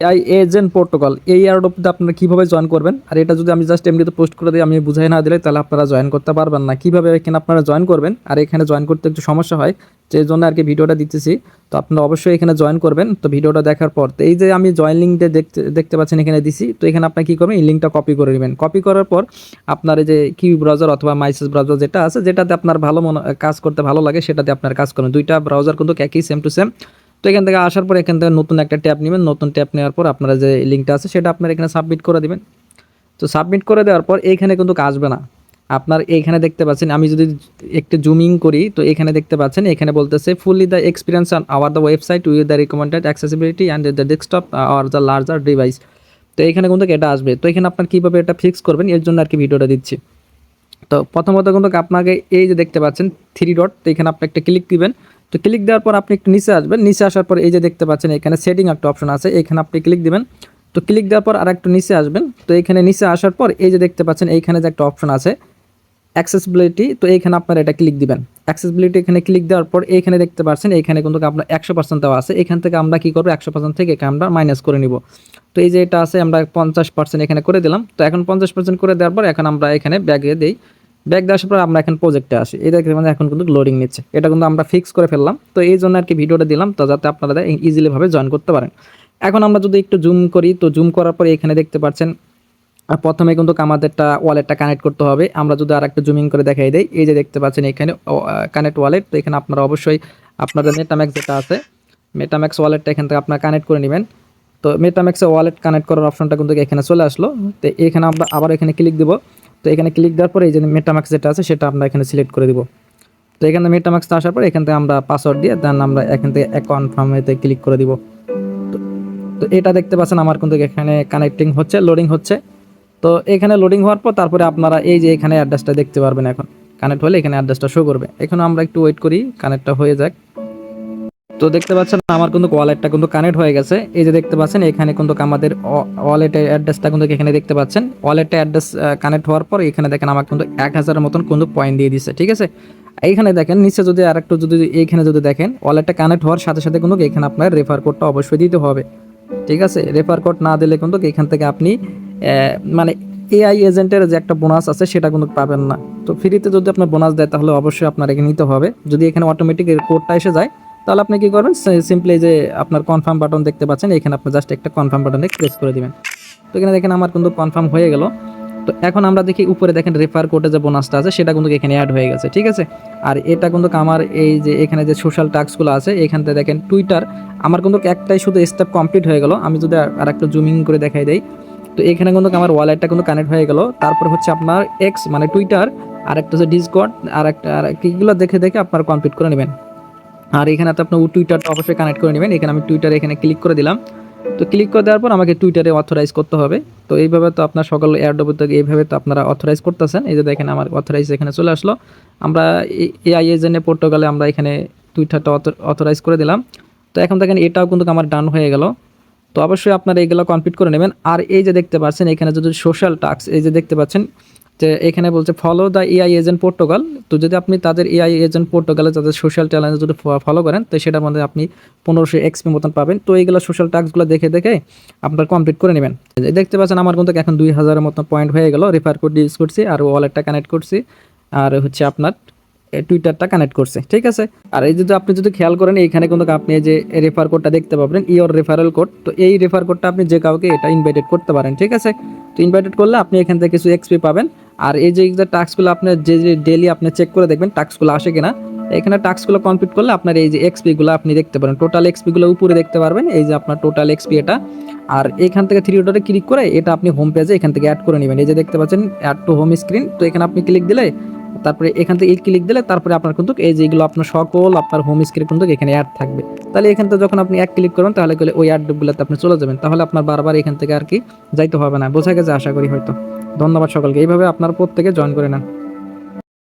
AI agent protocol এই এয়ারডপতে আপনারা কীভাবে জয়েন করবেন, আর এটা যদি আমি জাস্ট এমনিতে পোস্ট করে দিই, আমি বুঝাই না দিলে তাহলে আপনারা জয়েন করতে পারবেন না। কীভাবে এখানে আপনারা জয়েন করবেন, আর এখানে জয়েন করতে একটু সমস্যা হয় যে জন্য আর কি ভিডিওটা দিতেছি। তো আপনারা অবশ্যই এখানে জয়েন করবেন। তো ভিডিওটা দেখার পর, তো এই যে আমি জয়েন লিঙ্কটা দেখতে দেখতে পাচ্ছেন, এখানে দিছি। তো এখানে আপনি কী করবেন, এই লিঙ্কটা কপি করে নেবেন। কপি করার পর আপনার এই যে কিউ ব্রাউজার অথবা মাইসেস ব্রাউজার যেটা আছে, যেটাতে আপনার ভালো মনে, কাজ করতে ভালো লাগে, সেটাতে আপনার কাজ করবেন দুইটা ব্রাউজার কিন্তু একই সেম টু সেম তো এখান থেকে আসার পর এখান থেকে নতুন একটা ট্যাব নেবেন। নতুন ট্যাব নেওয়ার পর আপনারা যে লিঙ্কটা আছে, সেটা আপনারা এখানে সাবমিট করে দেবেন। তো সাবমিট করে দেওয়ার পর এইখানে কিন্তু আসবে না। আপনার এইখানে দেখতে পাচ্ছেন, আমি যদি একটু জুমিং করি, তো এখানে দেখতে পাচ্ছেন, এখানে বলতেছে fully the experience on our the website with the recommended accessibility and the desktop R the larger device তো এখানে কিন্তু এটা আসবে। তো এখানে আপনার কীভাবে এটা ফিক্স করবেন, এর জন্য আর কি ভিডিওটা দিচ্ছি। তো প্রথমত কিন্তু আপনাকে এই যে দেখতে পাচ্ছেন থ্রি ডট তো এখানে আপনি একটা ক্লিক দিবেন। তো ক্লিক দেওয়ার পর আপনি একটু নিচে আসবেন। নিচে আসার পর এই যে দেখতে পাচ্ছেন, এখানে সেটিং একটা অপশন আছে। এখানে আপনি ক্লিক দিবেন। তো ক্লিক দেওয়ার পর আর একটু নিচে আসবেন। তো এখানে নিচে আসার পর এই যে দেখতে পাচ্ছেন, এইখানে যে একটা অপশন আছে অ্যাক্সেসিবিলিটি তো এইখানে আপনারা এটা ক্লিক দিবেন। অ্যাক্সেসিবিলিটি এখানে ক্লিক দেওয়ার পর এইখানে দেখতে পাচ্ছেন এইখানে কিন্তু আপনার একশো পার্সেন্ট দেওয়া আছে। এখান থেকে আমরা কী করব? একশো পার্সেন্ট থেকে আমরা মাইনাস করে নিব। তো এই যে এটা আছে, আমরা পঞ্চাশ পার্সেন্ট এখানে করে দিলাম। তো এখন পঞ্চাশ পার্সেন্ট করে দেওয়ার পর এখন আমরা এখানে ব্যাগে দিই। ব্যাগ দেওয়ার পর আমরা এখন প্রজেক্টে আসি। এই দেখতে মানে এখন কিন্তু লোডিং নিচ্ছে। এটা কিন্তু আমরা ফিক্স করে ফেললাম। তো এই জন্য আর কি ভিডিওটা দিলাম, তো যাতে আপনারা ইজিলিভাবে জয়েন করতে পারেন। এখন আমরা যদি একটু জুম করি, তো জুম করার পরে এখানে দেখতে পাচ্ছেন, আর প্রথমে কিন্তু আমাদেরটা ওয়ালেটটা কানেক্ট করতে হবে। আমরা যদি আর একটা জুমিং করে দেখাই দেই, এই যে দেখতে পাচ্ছেন এখানে কানেক্ট ওয়ালেট তো এখানে আপনারা অবশ্যই আপনাদের মেটাম্যাক্স যেটা আছে মেটাম্যাক্স ওয়ালেটটা এখান থেকে আপনারা কানেক্ট করে নেবেন। তো মেটাম্যাক্সে ওয়ালেট কানেক্ট করার অপশনটা কিন্তু এখানে চলে আসলো। তো এখানে আমরা আবার এখানে ক্লিক দেবো। তো এখানে ক্লিক দেওয়ার পরে এই যে মেটাম্যাক্স যেটা আছে, সেটা আমরা এখানে সিলেক্ট করে দিব। তো এখানে মেটাম্যাক্সটা আসার পর এখান থেকে আমরা পাসওয়ার্ড দিয়ে দেন আমরা এখান থেকে কনফার্মেতে ক্লিক করে দিব। তো তো এটা দেখতে পাচ্ছেন আমার কিন্তু এখানে কানেক্টিং হচ্ছে লোডিং হচ্ছে। তো এখানে লোডিং হওয়ার পর তারপরে আপনারা এই যে এখানে অ্যাড্রেসটা দেখতে পারবেন এখন। কানেক্ট হলে এখানে অ্যাড্রেসটা শো করবে। এখন আমরা একটু ওয়েট করি কানেক্টটা হয়ে যাক। তো দেখতে পাচ্ছেন আমার কিন্তু ওয়ালেটটা কিন্তু কানেক্ট হয়ে গেছে। এই যে দেখতে পাচ্ছেন, এখানে কিন্তু আমাদের ওয়ালেটের অ্যাড্রেসটা কিন্তু এখানে দেখতে পাচ্ছেন। ওয়ালেটের অ্যাড্রেস কানেক্ট হওয়ার পর এখানে দেখেন আমার কিন্তু এক হাজারের মতন কিন্তু পয়েন্ট দিয়ে দিচ্ছে ঠিক আছে? এইখানে দেখেন, নিচে যদি আর একটু যদি এইখানে যদি দেখেন ওয়ালেটটা কানেক্ট হওয়ার সাথে সাথে কিন্তু এখানে আপনার রেফার কোডটা অবশ্যই দিতে হবে, ঠিক আছে? রেফার কোড না দিলে কিন্তু এখান থেকে আপনি মানে এআই এজেন্টের যে একটা বোনাস আছে, সেটা কিন্তু পাবেন না। তো ফ্রিতে যদি আপনার বোনাস দেয়, তাহলে অবশ্যই আপনার এখানে নিতে হবে। যদি এখানে অটোমেটিক কোডটা এসে যায় তাহলে আপনি কি করবেন? সিম্পলি যে আপনার কনফার্ম বাটন দেখতে পাচ্ছেন এখানে আপনি জাস্ট একটা কনফার্ম বাটনে প্রেস করে দিবেন। তো এখানে দেখেন আমার কিন্তু কনফার্ম হয়ে গেল। তো এখন আমরা দেখি উপরে দেখেন রেফার কোডে যে বোনাসটা আছে, সেটা কিন্তু এখানে অ্যাড হয়ে গেছে, ঠিক আছে? আর এটা কিন্তু আমার এই যে এখানে যে সোশ্যাল টাস্কগুলো আছে এখান থেকে দেখেন টুইটার আমার কিন্তু একটাই শুধু স্টেপ কমপ্লিট হয়ে গেল। আমি যদি আর একটা জুমিং করে দেখাই দেই। তো এখানে কিন্তু আমার ওয়ালেটটা কিন্তু কানেক্ট হয়ে গেল। তারপর হচ্ছে আপনার এক্স মানে টুইটার আর একটা হচ্ছে ডিসকর্ড আর একটা, আর এইগুলো দেখে দেখে আপনার কমপ্লিট করে নেবেন। আর এখানে তো আপনার টুইটারটা অবশ্যই কানেক্ট করে নেবেন। এখানে আমি টুইটার এখানে ক্লিক করে দিলাম। তো ক্লিক করে দেওয়ার পর আমাকে টুইটারে অথরাইজ করতে হবে। তো এইভাবে তো আপনার সকল এয়ারডোপ থেকে এইভাবে তো আপনারা অথরাইজ করতেছেন। এই যে দেখেন আমার অথরাইজ এখানে চলে আসলো। আমরা এআই এজেন্টে পর্তুগালে আমরা এখানে টুইটারটা অথরাইজ করে দিলাম। তো এখন দেখেন এটাও কিন্তু আমার ডান হয়ে গেল। তো অবশ্যই আপনারা এইগুলো কমপ্লিট করে নেবেন। আর এই যে দেখতে পাচ্ছেন, এখানে যদি সোশ্যাল টাস্ক এই যে দেখতে পাচ্ছেন যে এখানে বলছে follow the AI agent Portugal তো যদি আপনি তাদের এআই এজেন্ট পর্তুগালে তাদের সোশ্যাল চ্যালেঞ্জ যদি ফলো করেন, তো সেটার মধ্যে আপনি পনেরোশো এক্সপি মতন পাবেন। তো এইগুলো সোশ্যাল টাস্কগুলো দেখে দেখে আপনার কমপ্লিট করে নেবেন। দেখতে পাচ্ছেন আমার কিন্তু এখন দুই হাজারের মতন পয়েন্ট হয়ে গেল। রেফার কোড ইউজ করছি আর ওয়ালেটটা কানেক্ট করছি। আর হচ্ছে আপনার টুইটারটা কানেক্ট করছে। ঠিক আছে? আর এই যদি আপনি যদি খেয়াল করেন, এইখানে কিন্তু আপনি যে রেফার কোডটা দেখতে পাবেন ইওর রেফারেল কোড তো এই রেফার কোডটা আপনি যে কাউকে এটা ইনভাইটেড করতে পারেন। ঠিক আছে? তো ইনভাইটেড করলে আপনি এখান থেকে কিছু এক্সপি পাবেন। আর এই যে টাস্কগুলো আপনার যে যে ডেলি আপনি চেক করে দেখবেন টাস্কগুলো আসে কিনা, এখানে টাস্কগুলো কমপ্লিট করলে আপনার এই যে এক্সপিগুলো আপনি দেখতে পারেন। টোটাল এক্সপিগুলো উপরে দেখতে পারবেন, এই যে আপনার টোটাল এক্সপি এটা। আর এখান থেকে থ্রি ওটারে ক্লিক করে এটা আপনি হোম পেজে এখান থেকে অ্যাড করে নেবেন। এই যে দেখতে পাচ্ছেন অ্যাড টু হোম স্ক্রিন তো এখানে আপনি ক্লিক দিলে তারপরে এখান থেকে ক্লিক দিলে তারপরে আপনার কিন্তু এই যেগুলো আপনার সকল আপনার হোম স্ক্রিন কিন্তু এখানে অ্যাড থাকবে। তাহলে এখান থেকে যখন আপনি এক ক্লিক করবেন, তাহলে ওই অ্যাডগুলোতে আপনি চলে যাবেন। তাহলে আপনার বারবার এখান থেকে আর কি যাইতে হবে না। বোঝা গেছে আশা করি হয়তো। ধন্যবাদ সকলকে। এইভাবে আপনার প্রত্যেকে জয়েন করে নেন।